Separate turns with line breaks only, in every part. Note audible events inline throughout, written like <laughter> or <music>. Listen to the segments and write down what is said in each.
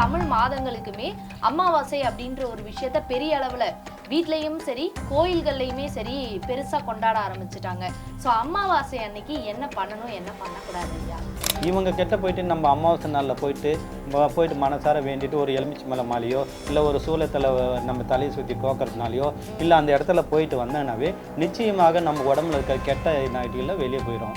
தமிழ் மாதங்களுக்குமே அமாவாசை அப்படின்ற ஒரு விஷயத்த பெரிய அளவுல வீட்லயும் சரி கோயில்கள்லையுமே சரி பெருசா கொண்டாட ஆரம்பிச்சிட்டாங்க. ஸோ அமாவாசை அன்னைக்கு என்ன பண்ணணும் என்ன பண்ணக்கூடாது ஐயா?
இவங்க கிட்ட போயிட்டு நம்ம அமாவாசை நாளில் போயிட்டு போயிட்டு மனசார வேண்டிட்டு ஒரு எலுமிச்சி மலை மாலையோ இல்லை ஒரு சூளத்தில் நம்ம தலையை சுற்றி கோக்கறதுனாலையோ இல்லை அந்த இடத்துல போயிட்டு வந்தோன்னாவே நிச்சயமாக நம்ம உடம்புல இருக்க கெட்ட நைட்டியில் வெளியே போயிடும்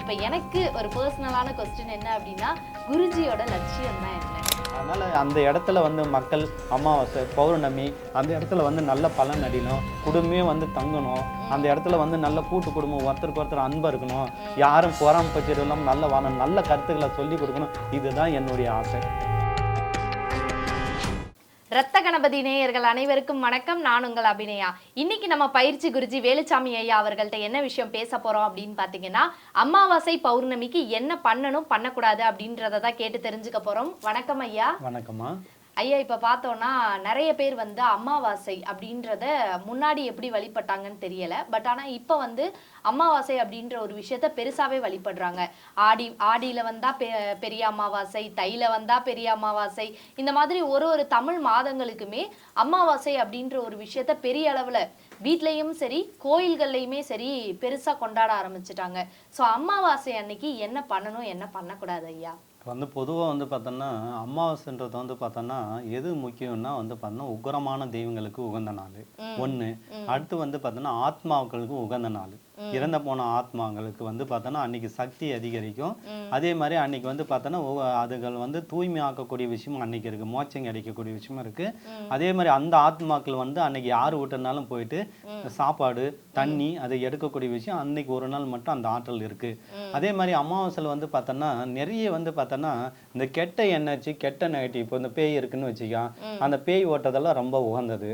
இப்போ எனக்கு ஒரு பர்சனலான கொஸ்டின் என்ன அப்படின்னா குருஜியோட லட்சியம் தான் என்ன?
அதனால் அந்த இடத்துல வந்து மக்கள் அமாவாசை பௌர்ணமி அந்த இடத்துல வந்து நல்ல பலன் அடிக்கணும். குடும்பமே வந்து தங்கணும். அந்த இடத்துல வந்து நல்ல கூட்டு குடும்பம் ஒருத்தருக்கு ஒருத்தர் அன்பாக இருக்கணும். யாரும் பொறாம பச்சிட்டு இல்லாமல் நல்ல வாழணும் நல்ல கருத்துக்களை சொல்லி கொடுக்கணும். இதுதான் என்னுடைய ஆசை.
ரத்த கணபதி நேயர்கள் அனைவருக்கும் வணக்கம். நான் உங்கள் அபிநயா. இன்னைக்கு நம்ம பயிற்சி குருஜி வேலுச்சாமி ஐயா அவர்கள்ட்ட என்ன விஷயம் பேச போறோம் அப்படின்னு பாத்தீங்கன்னா அமாவாசை பௌர்ணமிக்கு என்ன பண்ணணும் பண்ணக்கூடாது அப்படின்றத தான் கேட்டு தெரிஞ்சுக்க போறோம். வணக்கம் ஐயா.
வணக்கம்மா.
ஐயா இப்போ பார்த்தோன்னா நிறைய பேர் வந்து அமாவாசை அப்படின்றத முன்னாடி எப்படி வழிபட்டாங்கன்னு தெரியலை. பட் ஆனால் இப்போ வந்து அமாவாசை அப்படின்ற ஒரு விஷயத்த பெருசாகவே வழிபடுறாங்க. ஆடி ஆடியில் வந்தால் பெ பெரிய அமாவாசை தையில் வந்தால் பெரிய அமாவாசை இந்த மாதிரி ஒரு ஒரு தமிழ் மாதங்களுக்குமே அமாவாசை அப்படின்ற ஒரு விஷயத்த பெரிய அளவில் வீட்லேயும் சரி கோயில்கள்லையுமே சரி பெருசாக கொண்டாட ஆரம்பிச்சிட்டாங்க. ஸோ அமாவாசை அன்னைக்கு என்ன பண்ணணும் என்ன பண்ணக்கூடாது ஐயா?
இப்போ வந்து பொதுவாக வந்து பார்த்தோன்னா அமாவாசைன்றது வந்து பார்த்தோன்னா எது முக்கியம்னா வந்து பார்த்தோன்னா உக்ரமான தெய்வங்களுக்கு உகந்த நாள். ஒன்று அடுத்து வந்து பார்த்தோன்னா ஆத்மாக்களுக்கு உகந்த நாள். இறந்த போன ஆத்மாங்களுக்கு வந்து பார்த்தோன்னா அன்னைக்கு சக்தி அதிகரிக்கும். அதே மாதிரி அன்னைக்கு வந்து பார்த்தோன்னா அதுகள் வந்து தூய்மை ஆக்கக்கூடிய விஷயமும் அன்னைக்கு இருக்கு. மோட்சம் கிடைக்கக்கூடிய விஷயமும் இருக்கு. அதே மாதிரி அந்த ஆத்மாக்கள் வந்து அன்னைக்கு யார் விட்டுனாலும் போயிட்டு சாப்பாடு தண்ணி அதை எடுக்கக்கூடிய விஷயம் அன்னைக்கு ஒரு நாள் மட்டும் அந்த ஆற்றல் இருக்கு. அதே மாதிரி அமாவாசையில் வந்து பார்த்தோன்னா நிறைய வந்து பார்த்தோன்னா இந்த கெட்ட எனர்ஜி கெட்ட நெகட்டிவ் இப்போ இந்த பேய் இருக்குன்னு வச்சுக்கோ அந்த பேய் ஓட்டதெல்லாம் ரொம்ப உகந்தது.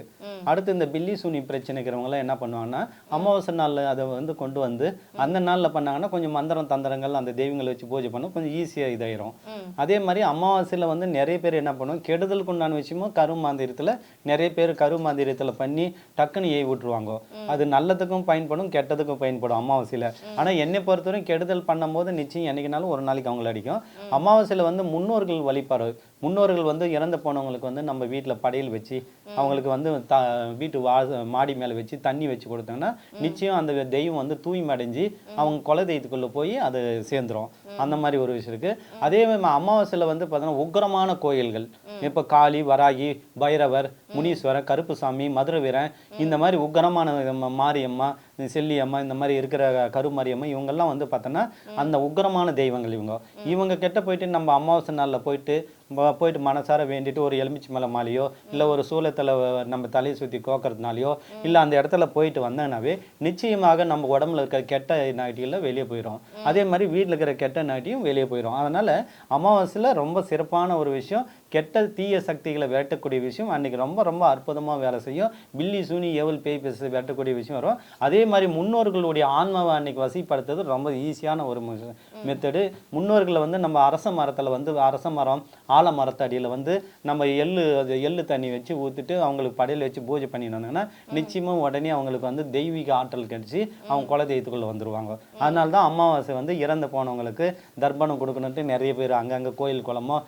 அடுத்து இந்த பில்லி சூனி பிரச்சனைக்கிறவங்களாம் என்ன பண்ணுவாங்கன்னா அமாவாசை நாளில் அதை வந்து கொண்டு வந்து அந்த நாளில் பண்ணாங்கன்னா கொஞ்சம் மந்திரம் தந்திரங்கள் அந்த தெய்வங்களை வச்சு பூஜை பண்ண கொஞ்சம் ஈஸியாக இதாயிரும். அதே மாதிரி அமாவாசையில் வந்து நிறைய பேர் என்ன பண்ணுவோம் கெடுதலுக்கு உண்டான விஷயமும் கருமாந்திரத்தில் நிறைய பேர் கருமாந்திரத்தில் பண்ணி டக்குன்னு ஏவி விட்டுருவாங்க. அது நல்லதுக்கும் பயன்படும் கெட்டதுக்கும் பயன்படும் அமாவாசையில். ஆனால் என்னை பொறுத்தவரைக்கும் கெடுதல் பண்ணும்போது நிச்சயம் என்னைக்குனாலும் ஒரு நாளைக்கு அவங்கள அடிக்கும். அமாவாசையில் வந்து முன்னோர்கள் வழிபாடு முன்னோர்கள் வந்து இறந்து போனவங்களுக்கு வந்து நம்ம வீட்டில் படையல் வச்சு அவங்களுக்கு வந்து த வீட்டு வா மாடி மேலே வச்சு தண்ணி வச்சு கொடுத்தாங்கன்னா நிச்சயம் அந்த தெய்வம் வந்து தூய்மை அடைஞ்சு அவங்க குல தெய்வத்துக்குள்ளே போய் அது சேர்ந்துரும். அந்த மாதிரி ஒரு விஷயம் இருக்கு. அதே மாதிரி அமாவாசையில் வந்து பார்த்தோன்னா உக்கிரமான கோயில்கள். இப்போ காளி வராகி பைரவர் முனீஸ்வரர் கருப்புசாமி மதுரை வீரன் இந்த மாதிரி உக்கிரமான ம- மாரியம்மா செல்லியம்மா இந்த மாதிரி இருக்கிற கருமாரியம்மா இவங்கெல்லாம் வந்து பார்த்தோன்னா அந்த உக்கிரமான தெய்வங்கள் இவங்க. இவங்க கிட்ட போயிட்டு நம்ம அமாவாசை நாளில் போயிட்டு போயிட்டு மனசார வேண்டிட்டு ஒரு எலுமிச்சி மலை மாலையோ இல்லை ஒரு சூளத்தில் நம்ம தலையை சுற்றி கோக்கறதுனாலையோ இல்லை அந்த இடத்துல போயிட்டு வந்தோன்னாவே நிச்சயமாக நம்ம உடம்புல இருக்க கெட்ட நைட்டியில் வெளியே போயிடும் அதே மாதிரி வீட்டில் இருக்கிற கெட்ட நைட்டியும் வெளியே போயிடும் அதனால் அமாவாசையில் ரொம்ப சிறப்பான ஒரு விஷயம் கெட்ட தீய சக்திகளை விரட்டக்கூடிய விஷயம். அன்னைக்கு ரொம்ப ரொம்ப அற்புதமாக வேலை செய்யும். பில்லி சூனி ஏவல் பேய் பேச விரட்டக்கூடிய விஷயம் வரும். அதே மாதிரி முன்னோர்களுடைய ஆன்மாவை அன்னைக்கு வசிப்படுத்துறது ரொம்ப ஈஸியான ஒரு மெத்தடு முன்னோர்களை வந்து நம்ம அரச மரத்தில் வந்து அரச மரம் ஆல அடியில் வந்து நம்ம எள்ளு அது எள்ளு தண்ணி வச்சு ஊற்றிட்டு அவங்களுக்கு படையல் வச்சு பூஜை பண்ணினாங்கன்னா நிச்சயமாக உடனே அவங்களுக்கு வந்து தெய்வீக ஆற்றல் கிடைச்சி அவங்க குல தெய்வத்துக்குள்ளே வந்துருவாங்க. அதனால தான் அமாவாசை வந்து இறந்து போனவங்களுக்கு தர்ப்பணம் கொடுக்கணுன்ட்டு நிறைய பேர் அங்கங்கே கோயில் குளமோ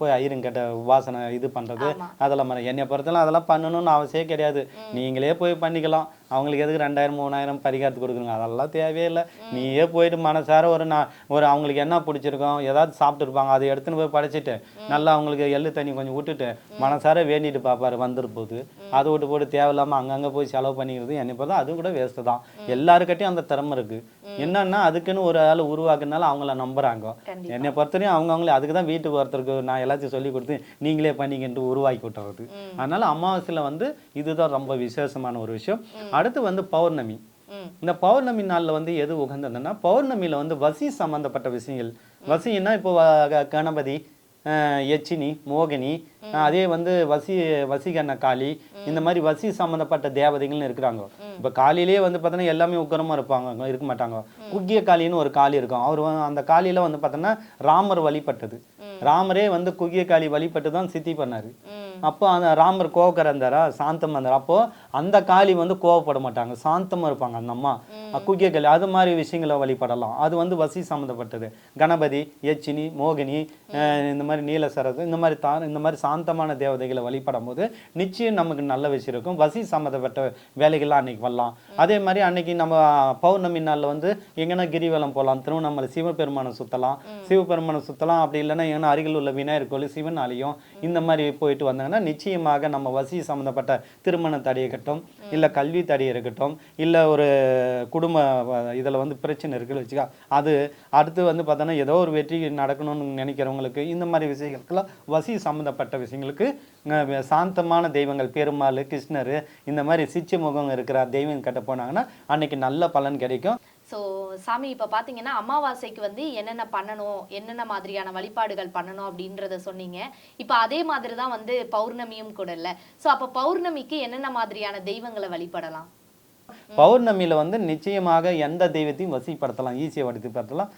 போய் போய் ஐயருங்கிட்ட உபாசனை இது பண்ணுறது. அதெல்லாம் என்னை பொறுத்தலாம் அதெல்லாம் பண்ணணும்னு அவசியம் கிடையாது. நீங்களே போய் பண்ணிக்கலாம். அவங்களுக்கு எதுக்கு ரெண்டாயிரம் மூணாயிரம் பரிகாரத்துக்கு கொடுக்குறீங்க அதெல்லாம் தேவையே இல்லை நீயே போயிட்டு மனசார ஒரு நான் ஒரு அவங்களுக்கு என்ன பிடிச்சிருக்கோம் ஏதாவது சாப்பிட்டுருப்பாங்க அதை எடுத்துன்னு போய் படைச்சிட்டு நல்லா அவங்களுக்கு எள்ளு தண்ணி கொஞ்சம் விட்டுட்டு மனசார வேண்டிட்டு பார்ப்பாரு வந்துரு போகுது அதை விட்டு போட்டு தேவையில்லாமல் அங்கங்கே போய் செலவு பண்ணிக்கிறது என்னை பார்த்தா அது கூட வேஸ்ட்டு தான். எல்லாருக்கிட்டையும் அந்த திறமை இருக்கு. என்னன்னா அதுக்குன்னு ஒரு ஆள் உருவாக்குனால அவங்கள நம்புறாங்க. என்னை பொறுத்தவரையும் அவங்க அவங்களே அதுக்கு தான் வீட்டுக்கு ஒருத்தருக்கு நான் எல்லாத்தையும் சொல்லி கொடுத்து நீங்களே பண்ணிக்கிட்டு உருவாக்கி விட்டுறது. அதனால அமாவாசையில் வந்து இதுதான் ரொம்ப விசேஷமான ஒரு விஷயம். அடுத்து வந்து பௌர்ணமி. இந்த பௌர்ணமி நாளில் வந்து எது உகந்ததுன்னா பௌர்ணமியில் வந்து வசி சம்பந்தப்பட்ட விஷயங்கள். வசின்னா இப்போ கணபதி அஹ், யட்சினி மோகினி அதே வந்து வசி வசீகரண காளி இந்த மாதிரி வசி சம்மந்தப்பட்ட தேவதைகள்னு இருக்கிறாங்க. இப்போ காளியிலே வந்து பார்த்தோன்னா எல்லாமே உக்கரமாக இருப்பாங்க இருக்க மாட்டாங்க. குக்கிய காளின்னு ஒரு காளி இருக்கும். அவர் அந்த காளியில வந்து பார்த்தோன்னா ராமர் வழிபட்டது. ராமரே வந்து குக்கிய காளி வழிபட்டு தான் சித்தி பண்ணாரு. அப்போ அந்த ராமர் கோவக்கர் இருந்தாரா சாந்தம் இருந்தார் அப்போ அந்த காளி வந்து கோவப்பட மாட்டாங்க சாந்தமா இருப்பாங்க அந்த அம்மா. குக்கிய காளி அது மாதிரி விஷயங்களை வழிபடலாம். அது வந்து வசி சம்மந்தப்பட்டது கணபதி யட்சினி மோகினி இந்த மாதிரி நீலசரது இந்த மாதிரி தா இந்த மாதிரி சாந்தமான தேவதைகளை வழிபடும் போது நிச்சயம் நமக்கு நல்ல விஷயம் இருக்கும். வசி சம்மந்தப்பட்ட வேலைகள்லாம் அன்னைக்கு வரலாம். அதே மாதிரி அன்னைக்கு நம்ம பௌர்ணமி நாள்ல வந்து எங்கன்னா கிரிவலம் போகலாம் திருவண்ணாமலை சிவபெருமானை சுத்தலாம். சிவபெருமானை சுத்தலாம். அப்படி இல்லைன்னா எங்கன்னா அருகில் உள்ள விநாயகர் கோயில் சிவன் ஆலயம் இந்த மாதிரி போயிட்டு வந்தாங்கன்னா நிச்சயமாக நம்ம வசி சம்மந்தப்பட்ட திருமண தடை இருக்கட்டும் இல்லை கல்வி தடை இருக்கட்டும் இல்லை ஒரு குடும்ப இதில் வந்து பிரச்சனை இருக்குன்னு வச்சுக்கா அது அடுத்து வந்து பார்த்தோன்னா ஏதோ ஒரு வெற்றி நடக்கணும்னு நினைக்கிறவங்களுக்கு இந்த மாதிரி விஷயங்களுக்கெல்லாம் வசி சம்மந்தப்பட்ட விஷயங்களுக்கு சாந்தமான தெய்வங்கள் பெருமாள் கிருஷ்ணர் இந்த மாதிரி சிச்சு முகம் இருக்கிற தெய்வம் கிட்ட போனாங்கன்னா அன்னைக்கு நல்ல பலன் கிடைக்கும்.
ஸோ சாமி இப்போ பார்த்தீங்கன்னா அமாவாசைக்கு வந்து என்னென்ன பண்ணணும் என்னென்ன மாதிரியான வழிபாடுகள் பண்ணணும் அப்படின்றத சொன்னீங்க. இப்போ அதே மாதிரி தான் வந்து பௌர்ணமியும் கூட இல்லை. ஸோ அப்போ பௌர்ணமிக்கு என்னென்ன மாதிரியான தெய்வங்களை வழிபடலாம்?
பௌர்ணமியில் வந்து நிச்சயமாக எந்த தெய்வத்தையும் வசிப்படுத்தலாம் ஈஸியாக வரிசைப்படுத்தலாம்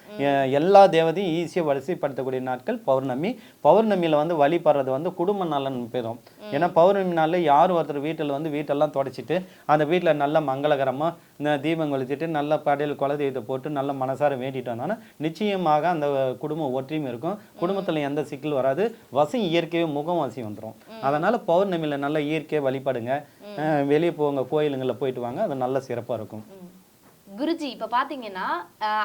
எல்லா தேவதையும் ஈஸியாக வரிசைப்படுத்தக்கூடிய நாட்கள் பௌர்ணமி. பௌர்ணமியில் வந்து வழிபடுறது வந்து குடும்ப நலன் பெறும். ஏன்னா பௌர்ணமி நாளில் யார் ஒருத்தர் வீட்டில் வந்து வீட்டெல்லாம் தொடச்சிட்டு அந்த வீட்டில் நல்ல மங்களகரமாக இந்த தீபம் கொளுத்திட்டு நல்ல படையல் குலதெய்வத்தை போட்டு நல்ல மனசார வேண்டிட்டு வந்தாங்கன்னா நிச்சயமாக அந்த குடும்பம் ஒற்றையும் இருக்கும். குடும்பத்தில் எந்த சிக்கல் வராது. வசி இயற்கையே முகம் வசி வந்துடும் அதனால் பௌர்ணமியில் நல்ல இயற்கையை வழிபடுங்க. வெளியே போங்க கோயிலுங்களில் போயிட்டு வாங்க அது நல்ல சிறப்பாக இருக்கும்.
குருஜி இப்போ பார்த்தீங்கன்னா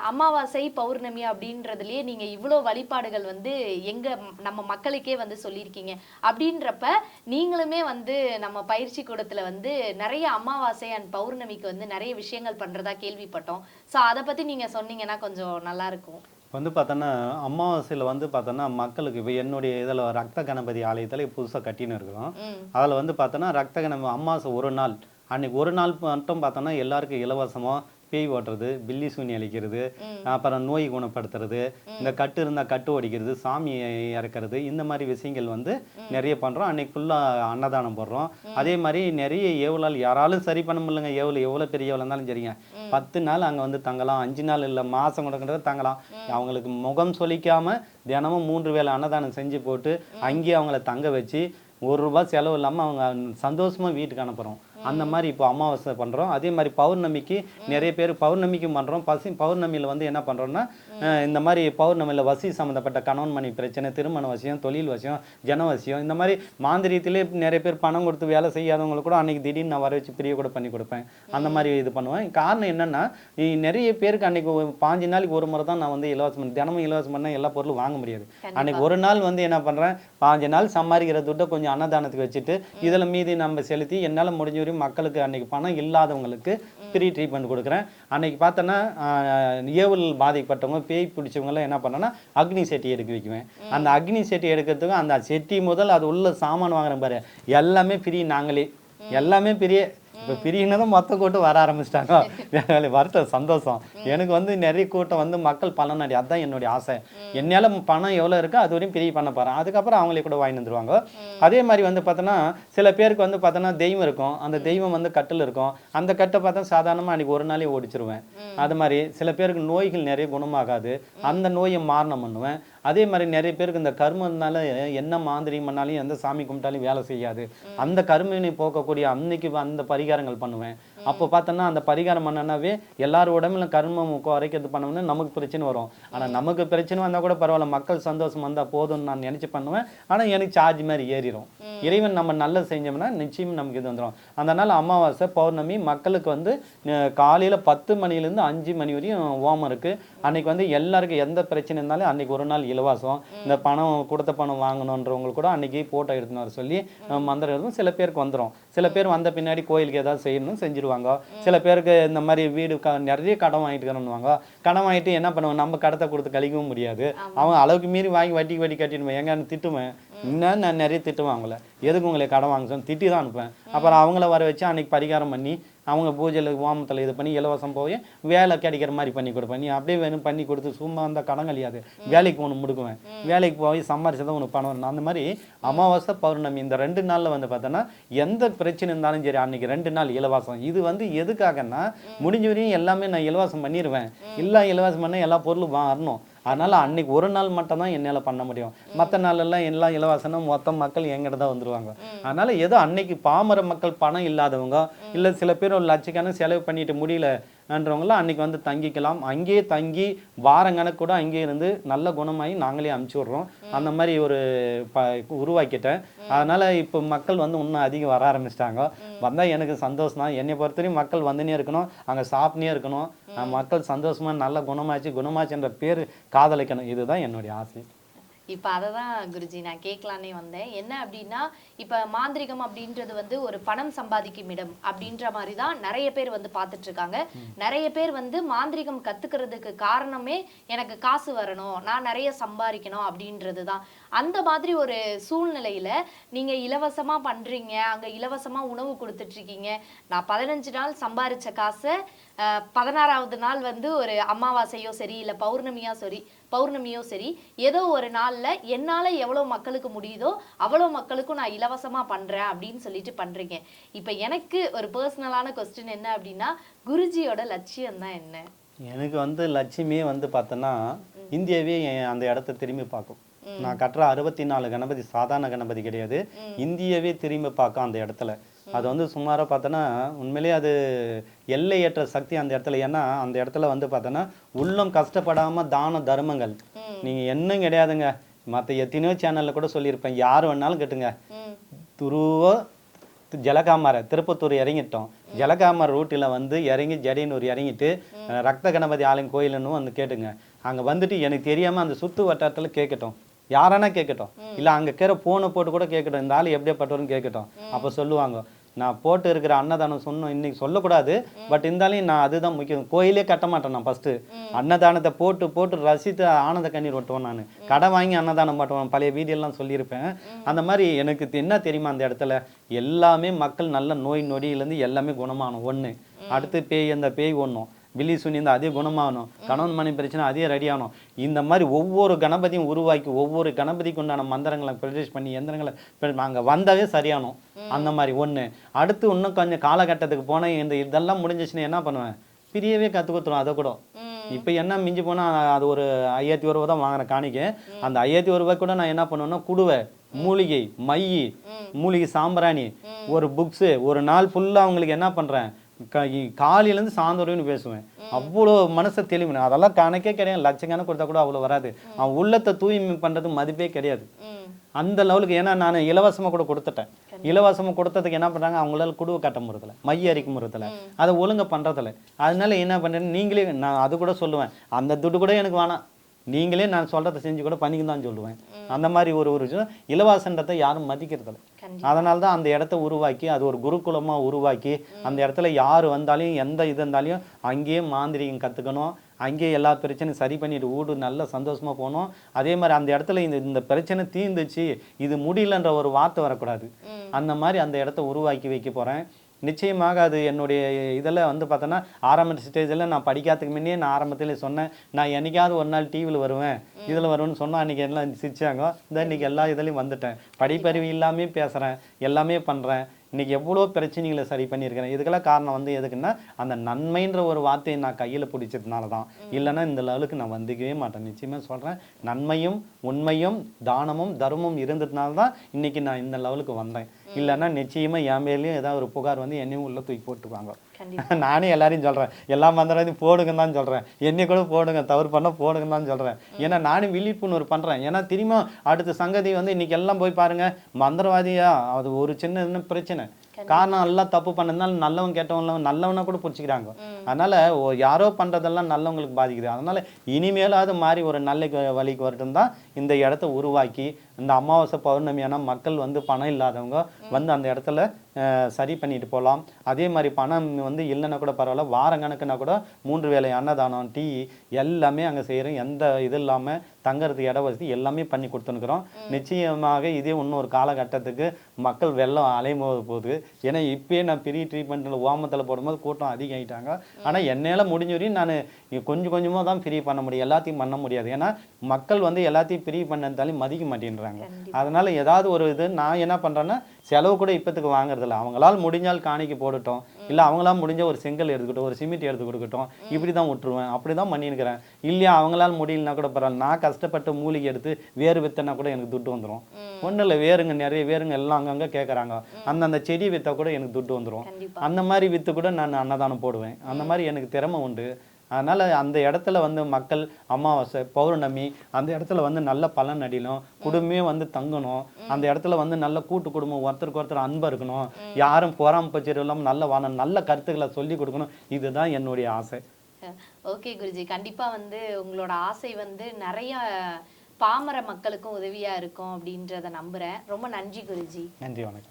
அமாவாசை பௌர்ணமி அப்படின்றதுலயே நீங்கள் இவ்வளோ வழிபாடுகள் வந்து எங்கள் நம்ம மக்களுக்கே வந்து சொல்லியிருக்கீங்க. அப்படின்றப்ப நீங்களுமே வந்து நம்ம பயிற்சி கூடத்தில் வந்து நிறைய அமாவாசை அண்ட் பௌர்ணமிக்கு வந்து நிறைய விஷயங்கள் பண்ணுறதா கேள்விப்பட்டோம். ஸோ அதை பற்றி நீங்கள் சொன்னீங்கன்னா கொஞ்சம் நல்லா இருக்கும்.
வந்து பார்த்தோன்னா அமாவாசையில் வந்து பார்த்தோன்னா மக்களுக்கு இப்போ என்னுடைய இதில் ரத்த கணபதி ஆலயத்தில் புதுசாக கட்டின்னு இருக்கிறோம். அதில் வந்து பார்த்தோன்னா ரத்த கணபதி அமாவாசை ஒரு நாள். அன்னைக்கு ஒரு நாள் மட்டும் பார்த்தோன்னா எல்லாருக்கும் இலவசமாக பேய் ஓட்டுறது பில்லி சூனி அளிக்கிறது
ம்.
அப்புறம் நோய் குணப்படுத்துறது இந்த கட்டு இருந்தால் கட்டு ஒடிக்கிறது சாமி இறக்கிறது இந்த மாதிரி விஷயங்கள் வந்து நிறைய பண்ணுறோம் அன்னைக்கு ஃபுல்லாக அன்னதானம் போடுறோம். அதே மாதிரி நிறைய ஏவலால் யாராலும் சரி பண்ண முடியலங்க. ஏவல் எவ்வளோ பெரிய ஏவலாக இருந்தாலும் சரிங்க. பத்து நாள் அங்கே வந்து தங்கலாம். அஞ்சு நாள் இல்லை மாதம் கொடுக்கிற தங்கலாம். அவங்களுக்கு முகம் சொலிக்காம தினமும் மூன்று வேளை அன்னதானம் செஞ்சு போட்டு அங்கேயே அவங்கள தங்க வச்சு ஒரு ரூபாய் செலவு இல்லாமல் அவங்க சந்தோஷமா வீட்டுக்கு அனுப்புகிறோம் அந்த மாதிரி இப்போ அமாவாசை பண்ணுறோம் அதே மாதிரி பௌர்ணமிக்கு நிறைய பேர் பௌர்ணமிக்கு பண்ணுறோம் பசி பௌர்ணமியில் வந்து என்ன பண்ணுறோம்னா இந்த மாதிரி பௌர்ணமியில் வசி சம்மந்தப்பட்ட கணவன் மணி பிரச்சனை திருமண வசியம் தொழில் வசியம் ஜன வசியம் இந்த மாதிரி மாந்திரியத்திலே நிறைய பேர் பணம் கொடுத்து வேலை செய்யாதவங்களுக்கு கூட அன்னைக்கு திடீர்னு நான் வர வச்சு பிரிய கூட பண்ணி கொடுப்பேன். அந்த மாதிரி இது பண்ணுவேன். காரணம் என்னன்னா நிறைய பேருக்கு அன்னைக்கு ஒரு பாஞ்சு நாளைக்கு ஒரு முறை தான் நான் வந்து இலவசம் பண்ணி தினமும் இலவசம் பண்ணால் எல்லா பொருளும் வாங்க முடியாது. அன்னைக்கு ஒரு நாள் வந்து என்ன பண்றேன் பாஞ்சு நாள் சம்பாதிக்கிற துட்டை கொஞ்சம் அன்னதானத்துக்கு வச்சுட்டு இதுல மீதி நம்ம செலுத்தி என்னால முடிஞ்ச வரையும் மக்களுக்கு அன்னைக்கு பணம் இல்லாதவங்களுக்கு ஃப்ரீ ட்ரீட்மெண்ட் கொடுக்குறேன். அன்னைக்கு பார்த்தோன்னா ஏவல் பாதிக்கப்பட்டவங்க பேய் பிடிச்சவங்கெல்லாம் என்ன பண்ணேன்னா அக்னி செட்டி எடுக்க வைக்குவேன். அந்த அக்னி செட்டி எடுக்கிறதுக்கும் அந்த செட்டி முதல் அது உள்ள சாமான் வாங்குறேன் பாரு. எல்லாமே ஃப்ரீ நாங்களே. எல்லாமே பெரிய இப்போ பிரியினதும் மொத்த கூட்டம் வர ஆரம்பிச்சிட்டாங்க. வருத்தம் சந்தோஷம். எனக்கு வந்து நிறைய கூட்டம் வந்து மக்கள் பலன் அடி அதுதான் என்னுடைய ஆசை. என்னால் பணம் எவ்வளோ இருக்கோ அது வரையும் பிரிய பண்ண போகிறேன் அதுக்கப்புறம் அவங்களே கூட வாங்கி வந்துருவாங்க. அதே மாதிரி வந்து பார்த்தோன்னா சில பேருக்கு வந்து பார்த்தோன்னா தெய்வம் இருக்கும். அந்த தெய்வம் வந்து கட்டில் இருக்கும். அந்த கட்டை பார்த்தா சாதாரணமாக அன்னைக்கு ஒரு நாளே ஓடிச்சிருவேன். அது மாதிரி சில பேருக்கு நோய்கள் நிறைய குணமாகாது. அந்த நோயை மாரணம் பண்ணுவேன். அதே மாதிரி நிறைய பேருக்கு இந்த கர்மனால என்ன மாந்திரியம் பண்ணாலும் எந்த சாமி கும்பிட்டாலும் வேலை செய்யாது. அந்த கருமினை போக்கக்கூடிய அன்னைக்கு அந்த பரிகாரங்கள் பண்ணுவேன். அப்போ பார்த்தோன்னா அந்த பரிகாரம் பண்ணனாவே எல்லார் உடம்புல கர்மம் குறைக்கிறது பண்ணோம்னா நமக்கு பிரச்சனை வரும். ஆனா நமக்கு பிரச்சனை வந்தா கூட பரவாயில்ல மக்கள் சந்தோஷம் வந்தா போதும்னு நான் நினைச்சு பண்ணுவேன். ஆனா எனக்கு சார்ஜ் மாதிரி ஏறிடும் இறைவன் நம்ம நல்லது செஞ்சோம்னா நிச்சயம் நமக்கு இது வந்துடும் அதனால அமாவாசை பௌர்ணமி மக்களுக்கு வந்து காலையில பத்து மணிலேருந்து அஞ்சு மணி வரையும் ஓமம் இருக்கு. அன்னைக்கு வந்து எல்லாருக்கும் எந்த பிரச்சனை இருந்தாலும் அன்னைக்கு ஒரு நாள் இலவசம். இந்த பணம் கொடுத்த பணம் வாங்கணுன்றவங்களுக்கு கூட அன்னைக்கு போட்டோ எடுத்துன்னு வர சொல்லி மந்திரம் எழுதும். சில பேருக்கு வந்துரும். சில பேர் வந்த பின்னாடி கோயிலுக்கு ஏதாவது செய்யணும் செஞ்சிருவாங்க. சில பேருக்கு இந்த மாதிரி வீடு நிறைய கடன் வாங்கிட்டு இருக்கிறோம்னுவாங்க கடன் வாங்கிட்டு என்ன பண்ணுவாங்க நம்ம கடத்தை கொடுத்து கழிக்கவும் முடியாது. அவங்க அளவுக்கு மீறி வாங்கி வட்டிக்கு வட்டி கட்டிடுவேன். எங்கன்னு திட்டுவேன். இன்னும் நான் நிறைய திட்டுவேன் அவங்கள எதுக்கு உங்களை கடன் வாங்க திட்டி தான் அனுப்புவேன். அப்புறம் அவங்கள வர வச்சு அன்னைக்கு பரிகாரம் பண்ணி அவங்க பூஜையில் ஓமத்தில் இது பண்ணி இலவசம் போய் வேலை கிடைக்கிற மாதிரி பண்ணி கொடுப்பேன். நீ அப்படியே வேணும் பண்ணி கொடுத்து சும்மா அந்த கடன் கழியாது வேலைக்கு ஒன்று முடுக்குவேன். வேலைக்கு போய் சம்பாரிச்சதான் உனக்கு பணம் வரணும். அந்த மாதிரி அமாவாசை பௌர்ணமி இந்த ரெண்டு நாளில் வந்து பார்த்தோன்னா எந்த பிரச்சனை இருந்தாலும் சரி அன்னைக்கு ரெண்டு நாள் இலவசம். இது வந்து எதுக்காகன்னா முடிஞ்ச வரையும் எல்லாமே நான் இலவசம் பண்ணிடுவேன் இல்லை இலவசம் பண்ண எல்லா பொருளும் வரணும். அதனால அன்னைக்கு ஒரு நாள் மட்டும் தான் என்னால் பண்ண முடியும். மற்ற நாளெல்லாம் எல்லாம் இலவசனம் மொத்த மக்கள் எங்கிட்ட தான் வந்துருவாங்க. அதனால ஏதோ அன்னைக்கு பாமர மக்கள் பணம் இல்லாதவங்க இல்லை சில பேர் ஒரு லட்சக்கணக்கு செலவு பண்ணிட்டு முடியலன்றவங்களாம் அன்னைக்கு வந்து தங்கிக்கலாம். அங்கேயே தங்கி வாரங்கணக்கு கூட அங்கேயே இருந்து நல்ல குணமாகி நாங்களே அமுச்சு விட்றோம். அந்த மாதிரி ஒரு ப உருவாக்கிட்டேன். அதனால இப்போ மக்கள் வந்து இன்னும் அதிகம் வர ஆரம்பிச்சிட்டாங்க. வந்தா எனக்கு சந்தோஷம் தான் என்னை பொறுத்தவரையும் மக்கள் வந்துனே இருக்கணும். அங்க சாப்பிட்டே இருக்கணும். மக்கள் சந்தோஷமா நல்ல குணமாச்சு குணமாச்சுன்ற பேர் காதலிக்கணும். இதுதான் என்னுடைய ஆசை.
இப்போ அதை தான் குருஜி நான் கேட்கலானே வந்தேன். என்ன அப்படின்னா இப்போ மாந்திரிகம் அப்படின்றது வந்து ஒரு பணம் சம்பாதிக்கும் இடம் அப்படின்ற மாதிரி தான் நிறைய பேர் வந்து பார்த்துட்டு இருக்காங்க நிறைய பேர் வந்து மாந்திரிகம் கத்துக்கிறதுக்கு காரணமே எனக்கு காசு வரணும் நான் நிறைய சம்பாதிக்கணும் அப்படின்றது தான் அந்த மாதிரி ஒரு சூழ்நிலையில நீங்க இலவசமா பண்றீங்க அங்க இலவசமா உணவு கொடுத்துட்டு இருக்கீங்க நான் பதினஞ்சு நாள் சம்பாரிச்ச காசை பதினாறாவது நாள் வந்து ஒரு அமாவாசையோ சரி இல்ல பௌர்ணமியோ சரி பௌர்ணமியோ சரி ஏதோ ஒரு நாள்ல என்னால எவ்வளவு மக்களுக்கு முடியுதோ அவ்வளோ மக்களுக்கும் நான் இலவசமா பண்றேன் அப்படின்னு சொல்லிட்டு பண்றீங்க. இப்ப எனக்கு ஒரு பர்சனலான கொஸ்டின் என்ன அப்படின்னா குருஜியோட லட்சியம் தான் என்ன?
எனக்கு வந்து லட்சுமியே வந்து பார்த்தோன்னா இந்தியாவே அந்த இடத்த திரும்பி பார்க்கும். நான் கட்டுற அறுபத்தி நாலு கணபதி சாதாரண கணபதி கிடையாது. இந்தியாவே திரும்பி பார்க்கும் அந்த இடத்துல. அது வந்து சுமாராக பார்த்தோன்னா உண்மையிலேயே அது எல்லையற்ற சக்தி அந்த இடத்துல. ஏன்னா அந்த இடத்துல வந்து பார்த்தோன்னா உள்ளம் கஷ்டப்படாம தான தர்மங்கள்.
நீங்கள்
நீங்க என்னும் கிடையாதுங்க. மற்ற எத்தனையோ சேனலில் கூட சொல்லியிருப்பேன். யார் வேணாலும் கேட்டுங்க. துருவோ ஜலகாமரை திருப்பத்தூர் இறங்கிட்டோம். ஜலகாமர் ரூட்டில் வந்து இறங்கி ஜடியனூர் இறங்கிட்டு ரத்த கணபதி ஆலயம் கோயிலுன்னு வந்து கேட்டுங்க. அங்கே வந்துட்டு எனக்கு தெரியாமல் அந்த சுற்று வட்டாரத்தில் கேட்கட்டும் யாரானா கேட்கட்டும் இல்லை அங்கே கேற போனை போட்டு கூட கேட்கட்டும் இந்த ஆள் எப்படியாப்பட்டவர்னு கேட்கட்டும் அப்போ சொல்லுவாங்க நான் போட்டு இருக்கிற அன்னதானம் சொன்னோம் இன்னைக்கு சொல்லக்கூடாது. பட் இருந்தாலும் நான் அதுதான் முக்கியம். கோயிலே கட்ட மாட்டேன் நான் ஃபர்ஸ்ட் அன்னதானத்தை போட்டு போட்டு ரசித்து ஆனந்த கண்ணீர் ஒட்டுவேன் நான். கடை வாங்கி அன்னதானம் பண்ணுவேன் பழைய வீடியோலாம் சொல்லியிருப்பேன். அந்த மாதிரி எனக்கு என்ன தெரியுமா அந்த இடத்துல? எல்லாமே மக்கள் நல்ல நோய் நொடியிலேருந்து எல்லாமே குணமாகணும் ஒண்ணு. அடுத்து பேய் அந்த பேய் ஒண்ணும். வில்லி சுனி இந்த அதே குணமாகணும். கணவன் மணி பிரச்சனை அதே ரெடி ஆகணும் இந்த மாதிரி ஒவ்வொரு கணபதியும் உருவாக்கி ஒவ்வொரு கணபதிக்கு உண்டான மந்திரங்களை ப்ரொடியூஸ் பண்ணி எந்திரங்களை அங்க வந்தாவே சரியானோம் அந்த மாதிரி ஒண்ணு. அடுத்து இன்னும் கொஞ்சம் காலகட்டத்துக்கு போனா இந்த இதெல்லாம் முடிஞ்சிச்சுன்னா என்ன பண்ணுவேன்? பிரியவே கத்து கொடுத்துரும் அதை கூட. இப்போ என்ன மிஞ்சி போனா அது ஒரு ஐயாயிரத்தி ஒரு ரூபா தான் வாங்குறேன் காணிக்க. அந்த ஐயாயிரத்தி ஒரு ரூபாய் கூட நான் என்ன பண்ணுவேன்னா குடுவை மூலிகை மை. மூலிகை சாம்பிராணி ஒரு புக்ஸு ஒரு நாள் ஃபுல்லா அவங்களுக்கு என்ன இ- காலையிலேருந்து சாயந்தரம் பேசுவேன். அவ்வளோ மனசை தெளிவு. அதெல்லாம் கணக்கே கிடையாது. லட்சக்கணக்கு கொடுத்தா கூட அவ்வளோ வராது. அவன் உள்ளத்தை தூய்மை பண்றது மதிப்பே கிடையாது. அந்த லெவலுக்கு ஏன்னா நான் இலவசமா கூட கொடுத்துட்டேன். இலவசமா கொடுத்ததுக்கு என்ன பண்றாங்க? அவங்களால குடுவை கட்ட முறதில்ல மைய அரிக்க முறதில்ல அதை ஒழுங்கா பண்றதில்ல. அதனால என்ன பண்றேன் நீங்களே நான் அது கூட சொல்லுவேன். அந்த துட்டு கூட எனக்கு வேணாம். நீங்களே நான் சொல்றதை செஞ்சு கூட பண்ணிக்க தான் சொல்லுவேன். அந்த மாதிரி ஒரு ஒரு இலவசன்றதை யாரும் மதிக்கிறதில்ல. அதனால தான் அந்த இடத்த உருவாக்கி அது ஒரு குருகுலமா உருவாக்கி அந்த இடத்துல யார் வந்தாலும் எந்த இது இருந்தாலும் அங்கேயே மாந்திரிகம் கத்துக்கணும். அங்கேயே எல்லா பிரச்சனையும் சரி பண்ணிட்டு வீடு நல்ல சந்தோஷமா போகணும். அதே மாதிரி அந்த இடத்துல இந்த இந்த பிரச்சனை தீர்ந்துச்சு இது முடியலன்ற ஒரு வார்த்தை வரக்கூடாது. அந்த மாதிரி அந்த இடத்த உருவாக்கி வைக்க போறேன். நிச்சயமாக அது என்னுடைய இதில் வந்து பார்த்தோன்னா ஆரம்ப ஸ்டேஜில் நான் படிக்காததுக்கு முன்னே நான் ஆரம்பத்திலே சொன்னேன் நான் என்னைக்காவது ஒரு நாள் டிவியில் வருவேன் இதில் வருவேன்னு சொன்னா அன்றைக்கி எல்லாம் சிரிச்சாங்க. இந்த இன்னைக்கு எல்லா இதுலேயும் வந்துட்டேன். படிப்பறிவு இல்லாமே பேசுகிறேன் எல்லாமே பண்ணுறேன் இன்றைக்கி எவ்வளோ பிரச்சனைகளை சரி பண்ணியிருக்கிறேன்? இதுக்கெல்லாம் காரணம் வந்து எதுக்குன்னா அந்த நன்மைன்ற ஒரு வார்த்தையை நான் கையில் பிடிச்சதுனால தான் இல்லைன்னா இந்த லெவலுக்கு நான் வந்துக்கவே மாட்டேன். நிச்சயமாக சொல்கிறேன் நன்மையும் உண்மையும் தானமும் தர்மமும் இருந்ததுனால தான் இன்றைக்கி நான் இந்த லெவலுக்கு வந்தேன். இல்லைன்னா நிச்சயமாக என் மேலேயும் ஏதாவது ஒரு புகார் வந்து என்னையும் உள்ளே தூக்கி
போட்டுருவாங்க. <laughs>
நானே எல்லாரையும் சொல்கிறேன் எல்லா மந்திரத்தையும் போடுங்கன்னு தான் சொல்கிறேன் என்னை கூட போடுங்க. தவறு பண்ண போடுங்கன்னு தான் சொல்கிறேன் ஏன்னா நானும் விழிப்புணர்வு பண்ணுறேன் ஏன்னா திரும்ப அடுத்த சங்கதி வந்து இன்னைக்கு எல்லாம் போய் பாருங்க. மந்திரவாதியா? அது ஒரு சின்ன பிரச்சனை. காரணம் எல்லாம் தப்பு பண்ணதுனால நல்லவன் கெட்டவன் நல்லவனை கூட பிடிச்சிக்கிறாங்க. அதனால யாரோ பண்றதெல்லாம் நல்லவங்களுக்கு பாதிக்குது. அதனால இனிமேலாவது மாறி ஒரு நல்ல வழிக்கு வரட்டும் தான் இந்த இடத்த உருவாக்கி இந்த அமாவாசை பௌர்ணமியான மக்கள் வந்து பணம் இல்லாதவங்க வந்து அந்த இடத்துல சரி பண்ணிட்டு போகலாம் அதே மாதிரி பணம் வந்து இல்லைன்னா கூட பரவாயில்ல. வாரக்கணக்குனா கூட மூன்று வேளை அன்னதானம் டீ எல்லாமே அங்கே செய்கிறோம் எந்த இது இல்லாமல் தங்கறதுக்கு இட வசதி எல்லாமே பண்ணி கொடுத்துனுக்குறோம் நிச்சயமாக இதே இன்னொரு காலகட்டத்துக்கு மக்கள் வெள்ளம் அலைமோத போகுது. ஏன்னா இப்பயே நான் பெரிய ட்ரீட்மெண்ட்டில் ஓமத்தில் போடும்போது கூட்டம் அதிகம் ஆயிட்டாங்க ஆனால் என்னால் முடிஞ்ச வரையும் நான் கொஞ்சம் கொஞ்சமாக தான் ஃப்ரீ பண்ண முடியும். எல்லாத்தையும் பண்ண முடியாது. ஏன்னா மக்கள் வந்து எல்லாத்தையும் ஃப்ரீ பண்ணதாலையும் மதிக்க மாட்டேன்றாங்க. அதனால ஏதாவது ஒரு இது நான் என்ன பண்றேன்னா செலவு கூட இப்போத்துக்கு வாங்குறது எதிர்பார்க்கறதில்ல அவங்களால் முடிஞ்சால் காணிக்கு போடட்டும். இல்லை அவங்களால முடிஞ்ச ஒரு செங்கல் எடுத்துக்கிட்டோம் ஒரு சிமெண்ட் எடுத்து கொடுக்கட்டும். இப்படி தான் விட்டுருவேன் அப்படி தான் பண்ணியிருக்கிறேன் இல்லையா அவங்களால முடியலனா கூட பரவாயில்ல. நான் கஷ்டப்பட்டு மூலிகை எடுத்து வேறு வித்தனா கூட எனக்கு துட்டு வந்துடும் ஒன்றும் இல்லை வேருங்க நிறைய வேருங்க எல்லாம் அங்கங்கே கேட்குறாங்க அந்தந்த செடி விற்றா கூட எனக்கு துட்டு வந்துடும் அந்த மாதிரி வித்து கூட நான் அன்னதானம் போடுவேன். அந்த மாதிரி எனக்கு திறமை உண்டு. அதனால அந்த இடத்துல வந்து மக்கள் அமாவாசை பௌர்ணமி அந்த இடத்துல வந்து நல்ல பலன் அடியணும் குடும்பமே வந்து தங்கணும். அந்த இடத்துல வந்து நல்ல கூட்டு குடும்பம் ஒருத்தருக்கு ஒருத்தர் அன்பா இருக்கணும். யாரும் பொறாம பச்சரி இல்லாமல் நல்ல வாழ நல்ல கருத்துக்களை சொல்லி கொடுக்கணும். இதுதான் என்னுடைய ஆசை.
ஓகே குருஜி. கண்டிப்பா வந்து உங்களோட ஆசை வந்து நிறைய பாமர மக்களுக்கும் உதவியா இருக்கும் அப்படின்றத நம்புறேன். ரொம்ப நன்றி குருஜி.
நன்றி வணக்கம்.